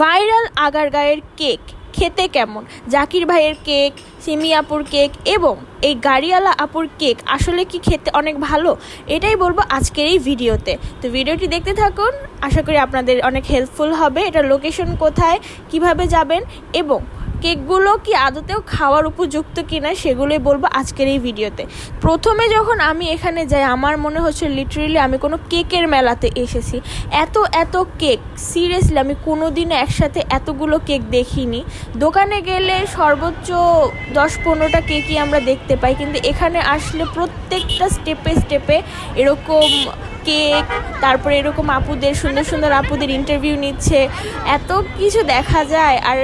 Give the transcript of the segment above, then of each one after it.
Viral আগারগাঁয়ের cake খেতে কেমন? জাকির ভাইয়ের কেক, সিমি আপুর কেক এবং এই গাড়িওয়ালা আপুর কেক আসলে কি খেতে অনেক ভালো? এটাই বলব আজকের এই ভিডিওতে। তো ভিডিওটি দেখতে থাকুন। আশা করি আপনাদের অনেক হেল্পফুল হবে। এটা লোকেশন কোথায়? কীভাবে যাবেন? এবং কেকগুলো কি আদতেও খাওয়ার উপযুক্ত কিনা সেগুলোই বলব আজকের এই ভিডিওতে। প্রথমে যখন আমি এখানে যাই, আমার মনে হচ্ছে লিটারেলি আমি কোনো কেকের মেলাতে এসেছি। এত এত কেক সিরিয়াসলি আমি কোনো দিনও একসাথে এতগুলো কেক দেখিনি। দোকানে গেলে সর্বোচ্চ দশ পনেরোটা কেকই আমরা দেখতে পাই, কিন্তু এখানে আসলে প্রত্যেকটা স্টেপে স্টেপে এরকম কেক তারপরে এরকম আপুদের, সুন্দর সুন্দর আপুদের ইন্টারভিউ নিচ্ছে। এত কিছু দেখা যায়। আর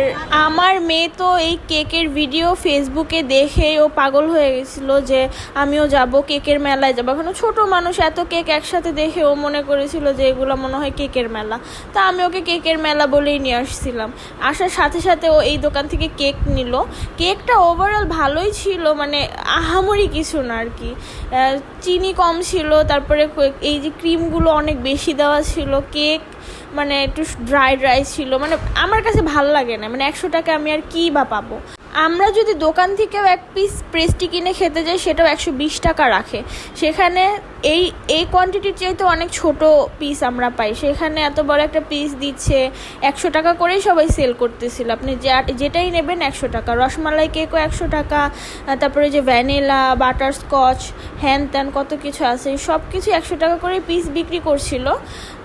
আমার মেয়ে তো এই কেকের ভিডিও ফেসবুকে দেখে ও পাগল হয়ে গেছিল যে, আমিও যাব কেকের মেলায় যাব। এখন ছোট মানুষ, এত কেক একসাথে দেখে ও মনে করেছিল যে, এগুলো মনে হয় কেকের মেলা। তা আমি ওকে কেকের মেলা বলেই নিয়ে আসছিলাম। আসার সাথে সাথে ও এই দোকান থেকে কেক নিল। কেকটা ওভারঅল ভালোই ছিল মানে আহামরি কিছু না আর কি। চিনি কম ছিল, তারপরে এই যে ক্রিমগুলো অনেক বেশি দেওয়া ছিল কেক মানে একটু ড্রাই ড্রাই ছিল মানে আমার কাছে ভালো লাগে না মানে একশো টাকা আমি আর কী বা পাবো? আমরা যদি দোকান থেকেও এক পিস পেস্টি কিনে খেতে যাই, সেটাও একশো বিশ টাকা রাখে। সেখানে এই এই কোয়ান্টিটির চাইতে অনেক ছোট পিস আমরা পাই। সেখানে এত বড় একটা পিস দিচ্ছে, একশো টাকা করেই সবাই সেল করতেছিল। আপনি যেটাই নেবেন একশো টাকা। রসমালাই কেকও একশো টাকা তারপরে যে ভ্যানিলা বাটার স্কচ হ্যান ত্যান কত কিছু আছে সব কিছু একশো টাকা করে পিস বিক্রি করছিল।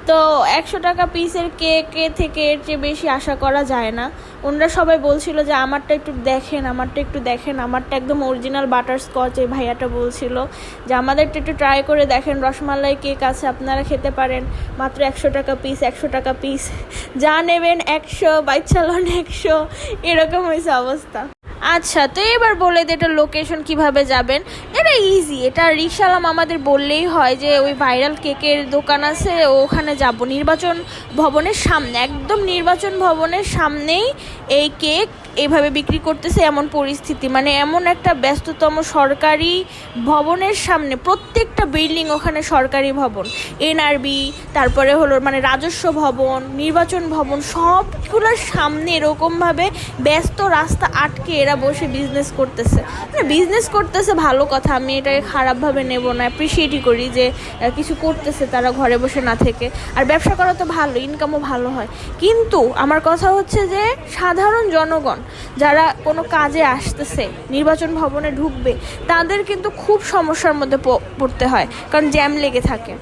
তো একশো টাকা পিসের কেকে থেকে এর চেয়ে বেশি আশা করা যায় না। ওনারা সবাই বলছিল যে, আমারটা একটু দেখেন, আমারটা একটু দেখেন, আমারটা একদম অরিজিনাল বাটার স্কচ এই ভাইয়াটা বলছিল। যে, আমাদেরটা একটু ট্রাই করে দেখেন, রসমালাই কেক আছে, আপনারা খেতে পারেন। মাত্র একশো টাকা পিস একশো টাকা পিস যা নেবেন একশো বাইচালন একশো। এরকম হয়েছে অবস্থা। আচ্ছা তো এবার বলে দে এটা লোকেশন কীভাবে যাবেন। এটা ইজি এটা রিক্সালাম আমাদের বললেই হয় যে ওই ভাইরাল কেকের দোকান আছে, ওখানে যাব। নির্বাচন ভবনের সামনে, একদম নির্বাচন ভবনের সামনেই এই কেক এইভাবে বিক্রি করতেছে এমন পরিস্থিতি। মানে এমন একটা ব্যস্ততম সরকারি ভবনের সামনে প্রত্যেকটা বিল্ডিং ওখানে সরকারি ভবন। এনআরবি তারপরে হলো মানে রাজস্ব ভবন, নির্বাচন ভবন, সবগুলোর সামনে এরকমভাবে ব্যস্ত রাস্তা আটকে এরা বসে বিজনেস করতেছে। মানে বিজনেস করতেছে ভালো কথা, আমি এটাকে খারাপভাবে নেব না অ্যাপ্রিসিয়েটই করি যে কিছু করতেছে তারা ঘরে বসে না থেকে। আর ব্যবসা করা তো ভালো ইনকামও ভালো হয়। কিন্তু আমার কথা হচ্ছে যে, সাধারণ জনগণ যারা কোনো কাজে আসতেছে, নির্বাচন ভবনে ঢুকবে, তাদের কিন্তু খুব সমস্যার মধ্যে পড়তে হয়, কারণ জ্যাম লেগে থাকে।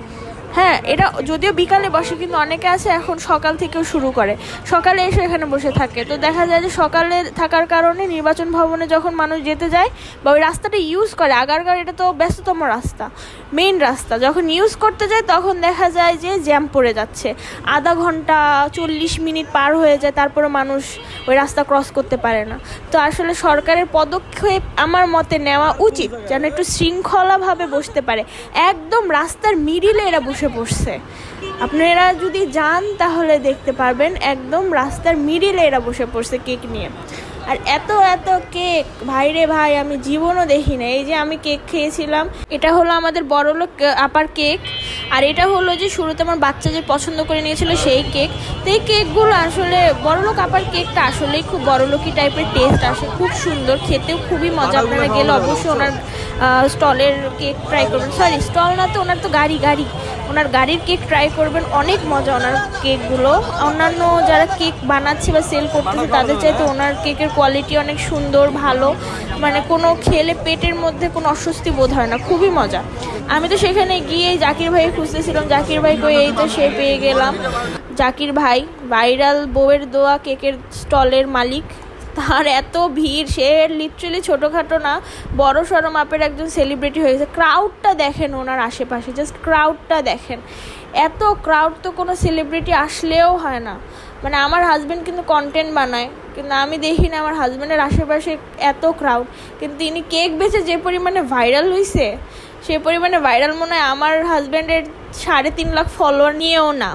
হ্যাঁ এটা যদিও বিকালে বসে, কিন্তু অনেকে আছে এখন সকাল থেকেও শুরু করে। সকালে এসে এখানে বসে থাকে। তো দেখা যায় যে সকালে থাকার কারণে নির্বাচন ভবনে যখন মানুষ যেতে যায় বা ওই রাস্তাটা ইউজ করে আগারগার এটা তো ব্যস্ততম রাস্তা মেইন রাস্তা। যখন ইউজ করতে যায়, তখন দেখা যায় যে জ্যাম পড়ে যাচ্ছে। আধা ঘণ্টা চল্লিশ মিনিট পার হয়ে যায় তারপরে মানুষ ওই রাস্তা ক্রস করতে পারে না। তো আসলে সরকারের পদক্ষেপ আমার মতে নেওয়া উচিত, যেন একটু শৃঙ্খলাভাবে বসতে পারে। একদম রাস্তার মিডিলে এরা বসে পড়ছে আপনারা যদি যান তাহলে দেখতে পারবেন একদম রাস্তার মিডিলে এরা বসে পড়ছে কেক নিয়ে। আর এত এত কেক ভাই রে ভাই আমি জীবনও দেখি না এই যে আমি কেক খেয়েছিলাম এটা হলো আমাদের বড়লোক আপার কেক আর এটা হলো যে শুরুতে আমার বাচ্চা যে পছন্দ করে নিয়েছিল সেই কেক তো এই কেকগুলো আসলে বড়লোক আপার কেকটা আসলেই খুব বড়লোকি টাইপের টেস্ট আসে খুব সুন্দর খেতেও খুবই মজা। আপনারা গেলে অবশ্যই ওনার স্টলের কেক ট্রাই করবেন। সরি স্টল না তো ওনার তো গাড়ি গাড়ি। ওনার গাড়ির কেক ট্রাই করবেন, অনেক মজা ওনার কেকগুলো। অন্যান্য যারা কেক বানাচ্ছে বা সেল করতেছে, তাদের চাইতে ওনার কেকের কোয়ালিটি অনেক সুন্দর, ভালো। মানে কোনো খেলে পেটের মধ্যে কোনো অস্বস্তি বোধ হয় না, খুবই মজা। আমি তো সেখানে গিয়ে জাকির ভাই খুঁজতেছিলাম, জাকির ভাই কই, এই তো সে পেয়ে গেলাম। জাকির ভাই ভাইরাল বউয়ের দোয়া, কেকের স্টলের মালিক। তার এত ভিড়, সে লিটারেলি ছোটোখাটো না, বড় সড়ো মাপের একজন সেলিব্রিটি হয়েছে ক্রাউডটা দেখেন ওনার আশেপাশে জাস্ট ক্রাউডটা দেখেন। এত ক্রাউড তো কোনো সেলিব্রিটি আসলেও হয় না। মানে আমার হাজব্যান্ড কিন্তু কন্টেন্ট বানায়, কিন্তু আমি দেখি না আমার হাজব্যান্ডের আশেপাশে এত ক্রাউড কিন্তু তিনি কেক বেচে যে পরিমাণে ভাইরাল হয়েছে সে পরিমাণে ভাইরাল মনে হয় আমার হাজব্যান্ডের সাড়ে তিন লাখ ফলোয়ার নিয়েও না।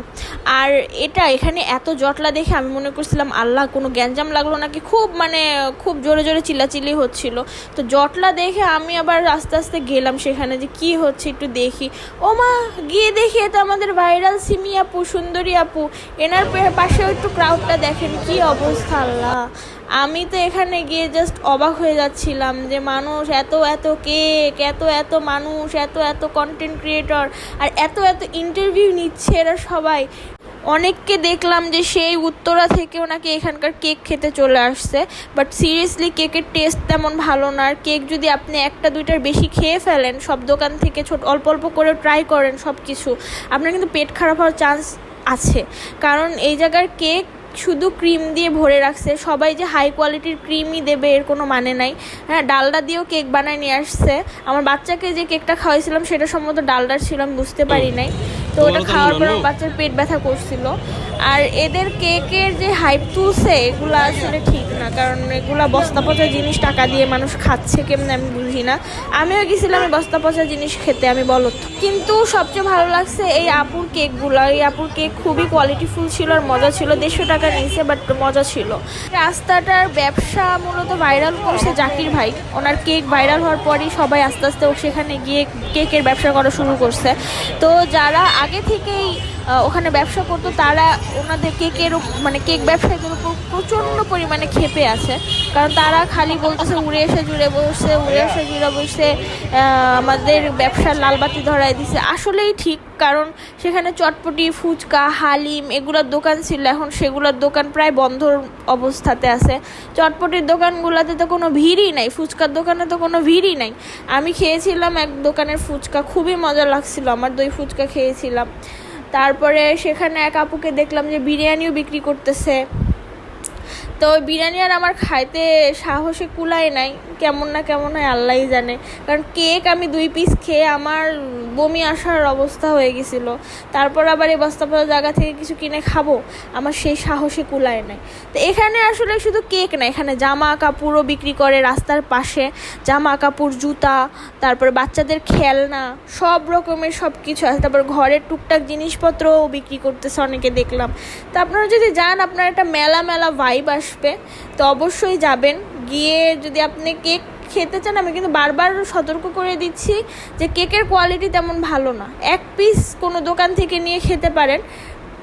আর এটা এখানে এত জটলা দেখে আমি মনে করছিলাম, আল্লাহ, কোনো গ্যাঞ্জাম লাগল নাকি? খুব মানে খুব জোরে জোরে চিল্লাচিল্লি হচ্ছিল। তো জটলা দেখে আমি আবার আস্তে আস্তে গেলাম সেখানে যে কি হচ্ছে একটু দেখি। ও মা, গিয়ে দেখি এটা আমাদের ভাইরাল সিমি আপু, সুন্দরী আপু। এনার পাশেও একটু ক্রাউডটা দেখেন, কি অবস্থা, আল্লাহ। আমি তো এখানে গিয়ে জাস্ট অবাক হয়ে যাচ্ছিলাম যে মানুষ এত এত কেক এত এত মানুষ, এত এত কন্টেন্ট ক্রিয়েটর আর এত এত ইন্টারভিউ নিচ্ছে এরা সবাই। অনেককে দেখলাম যে সেই উত্তরা থেকেও নাকি এখানকার কেক খেতে চলে আসছে বাট সিরিয়াসলি কেকের টেস্ট তেমন ভালো না। আর কেক যদি আপনি একটা, দুইটার বেশি খেয়ে ফেলেন, সব দোকান থেকে ছোট, অল্প অল্প করে ট্রাই করেন সব কিছু আপনার কিন্তু পেট খারাপ হওয়ার চান্স আছে। কারণ এই জায়গার কেক শুধু ক্রিম দিয়ে ভরে রাখছে। সবাই যে হাই কোয়ালিটির ক্রিমই দেবে, এর কোনো মানে নাই। হ্যাঁ ডালডা দিয়েও কেক বানায় নিয়ে আসছে। আমার বাচ্চাকে যে কেকটা খাওয়াইছিলাম, সেটা সম্ভবত ডালডার ছিল, আমি বুঝতে পারি নাই। তো ওটা খাওয়ার পর বাচ্চার পেট ব্যথা করছিল। আর এদের কেকের যে হাইপ তুলছে এগুলো আসলে ঠিক না। কারণ এগুলা বস্তা পচা জিনিস টাকা দিয়ে মানুষ খাচ্ছে কেমনে আমি বুঝি না। আমিও গেছিলাম এই বস্তা পচা জিনিস খেতে আমি বলো তো। কিন্তু সবচেয়ে ভালো লাগছে এই আপুর কেকগুলো। এই আপুর কেক খুবই কোয়ালিটিফুল ছিল আর মজা ছিল। দেড়শো টাকা নিয়েছে বাট মজা ছিল। রাস্তাটার ব্যবসা মূলত ভাইরাল করছে জাকির ভাই। ওনার কেক ভাইরাল হওয়ার পরই সবাই আস্তে আস্তে ও সেখানে গিয়ে কেকের ব্যবসা করা শুরু করছে। তো যারা আগে থেকেই আহ, ওখানে ব্যবসা করতো, তারা ওনাদের কেকের মানে কেক ব্যবসায়ীদের উপর প্রচণ্ড পরিমাণে ক্ষেপে আছে। কারণ তারা খালি বলতেছে, উড়ে এসে, জুড়ে বসছে উড়ে এসে, জুড়ে বসছে আমাদের ব্যবসার লালবাতি ধরায় দিছে। আসলেই ঠিক, কারণ সেখানে চটপটি, ফুচকা, হালিম এগুলোর দোকান ছিল। এখন সেগুলোর দোকান প্রায় বন্ধর অবস্থাতে আছে। চটপটির দোকানগুলোতে তো কোনো ভিড়ই নাই, ফুচকার দোকানে তো কোনো ভিড়ই নাই। আমি খেয়েছিলাম এক দোকানের ফুচকা, খুবই মজা লাগছিল, আমার দই ফুচকা খেয়েছিলাম। তারপরে সেখানে এক আপুকে দেখলাম যে বিরিয়ানিও বিক্রি করতেছে। তো বিরিয়ানি আর আমার খাইতে সাহসে কুলায় নাই, কেমন না কেমন হয় আল্লাহই জানে। কারণ কেক আমি দুই পিস খেয়ে আমার বমি আসার অবস্থা হয়ে গেছিল। তারপর আবার এই বস্তাপলা জায়গা থেকে কিছু কিনে খাব, আমার সেই সাহসে কুলায় নাই। তো এখানে আসলে শুধু কেক না, এখানে জামা কাপড়ও বিক্রি করে রাস্তার পাশে। জামা কাপড় জুতা, তারপর বাচ্চাদের খেলনা, সব রকমের সব কিছু আছে। তারপর ঘরের টুকটাক জিনিসপত্রও বিক্রি করতেছে অনেকে দেখলাম। তো আপনারা যদি যান, আপনার একটা মেলা মেলা ভাইব আসবে, তো অবশ্যই যাবেন। গিয়ে যদি আপনি কেক খেতে চান, আমি কিন্তু বারবার সতর্ক করে দিচ্ছি যে কেকের কোয়ালিটি তেমন ভালো না। এক পিস কোনো দোকান থেকে নিয়ে খেতে পারেন।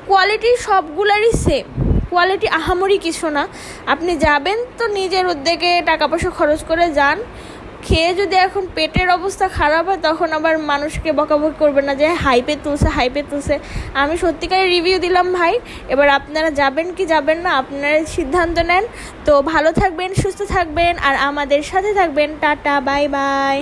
কোয়ালিটি সবগুলারই সেম কোয়ালিটি আহামরি কিছু না। আপনি যাবেন তো নিজের উদ্যোগে টাকা পয়সা খরচ করে যান। খেয়ে যদি এখন পেটের অবস্থা খারাপ হয়, তখন আবার মানুষকে বকাবকি করবে না যে, হাইপে তুলছে হাইপে তুলছে। আমি সত্যিকারের রিভিউ দিলাম ভাই। এবার আপনারা যাবেন কি যাবেন না আপনারা সিদ্ধান্ত নেন। তো ভালো থাকবেন, সুস্থ থাকবেন, আর আমাদের সাথে থাকবেন। Tata, bye bye.